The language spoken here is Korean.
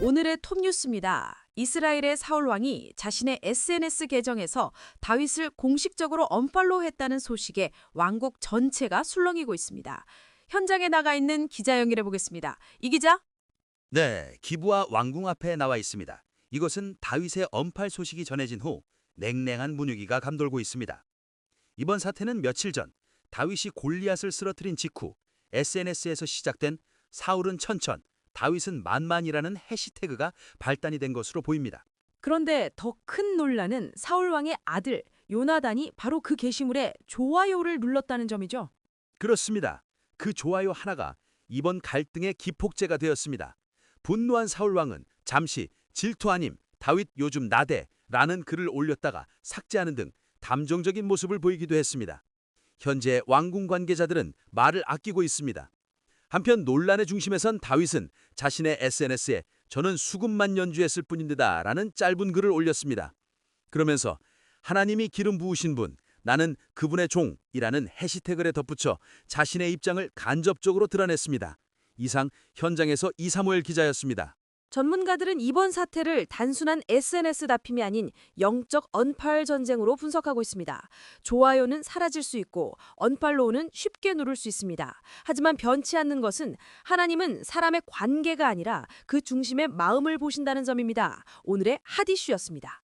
오늘의 톱뉴스입니다. 이스라엘의 사울 왕이 자신의 SNS 계정에서 다윗을 공식적으로 언팔로우했다는 소식에 왕국 전체가 술렁이고 있습니다. 현장에 나가 있는 기자 연결해 보겠습니다. 이 기자? 네, 기부와 왕궁 앞에 나와 있습니다. 이것은 다윗의 언팔 소식이 전해진 후 냉랭한 분위기가 감돌고 있습니다. 이번 사태는 며칠 전 다윗이 골리앗을 쓰러뜨린 직후 SNS에서 시작된 사울은 천천, 다윗은 만만이라는 해시태그가 발단이 된 것으로 보입니다. 그런데 더 큰 논란은 사울 왕의 아들 요나단이 바로 그 게시물에 좋아요를 눌렀다는 점이죠. 그렇습니다. 그 좋아요 하나가 이번 갈등의 기폭제가 되었습니다. 분노한 사울 왕은 잠시 질투 아님 다윗 요즘 나대라는 글을 올렸다가 삭제하는 등 감정적인 모습을 보이기도 했습니다. 현재 왕궁 관계자들은 말을 아끼고 있습니다. 한편 논란의 중심에선 다윗은 자신의 SNS에 저는 수금만 연주했을 뿐인데다 라는 짧은 글을 올렸습니다. 그러면서 하나님이 기름 부으신 분, 나는 그분의 종이라는 해시태그를 덧붙여 자신의 입장을 간접적으로 드러냈습니다. 이상 현장에서 이사무엘 기자였습니다. 전문가들은 이번 사태를 단순한 SNS 다툼이 아닌 영적 언팔 전쟁으로 분석하고 있습니다. 좋아요는 사라질 수 있고 언팔로우는 쉽게 누를 수 있습니다. 하지만 변치 않는 것은 하나님은 사람의 관계가 아니라 그 중심의 마음을 보신다는 점입니다. 오늘의 핫 이슈였습니다.